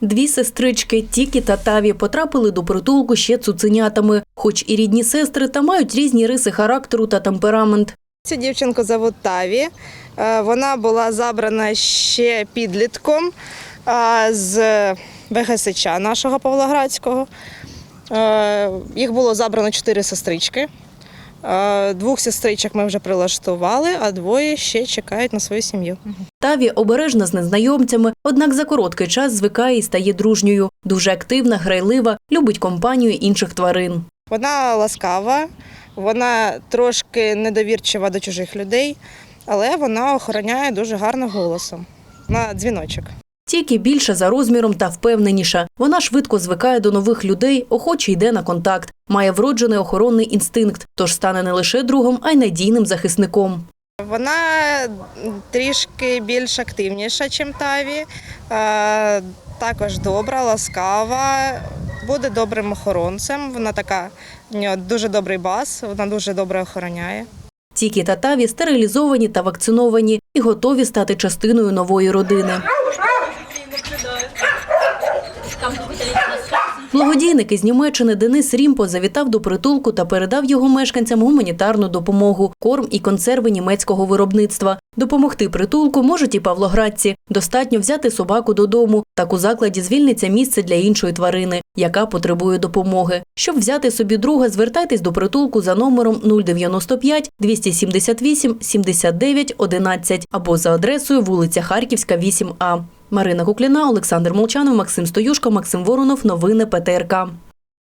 Дві сестрички Тікі та Таві потрапили до притулку ще цуценятами, хоч і рідні сестри, та мають різні риси характеру та темперамент. Цю дівчинку зовут Таві. Е, Вона була забрана ще підлітком е, з ВГСЧ нашого Павлоградського. Е, Їх було забрано чотири сестрички. Двох сестричок ми вже прилаштували, а двоє ще чекають на свою сім'ю. Таві обережна з незнайомцями, однак за короткий час звикає і стає дружньою. Дуже активна, грайлива, любить компанію інших тварин. Вона ласкава, вона трошки недовірчива до чужих людей, але вона охороняє дуже гарно голосом на дзвіночок. Тільки більша за розміром та впевненіша. Вона швидко звикає до нових людей, охоче йде на контакт, має вроджений охоронний інстинкт, тож стане не лише другом, а й надійним захисником. Вона трішки більш активніша, ніж Таві. Е, Також добра, ласкава, буде добрим охоронцем. Вона така, в нього дуже добрий бас, вона дуже добре охороняє. Тікі та Таві стерилізовані та вакциновані і готові стати частиною нової родини. Благодійник із Німеччини Денис Рімпо завітав до притулку та передав його мешканцям гуманітарну допомогу, корм і консерви німецького виробництва. Допомогти притулку можуть і павлоградці. Достатньо взяти собаку додому. Так у закладі звільниться місце для іншої тварини, яка потребує допомоги. Щоб взяти собі друга, звертайтесь до притулку за номером 095 278 79 11 або за адресою вулиця Харківська, 8А. Марина Кукліна, Олександр Молчанов, Максим Стоюшко, Максим Воронов. Новини ПТРК.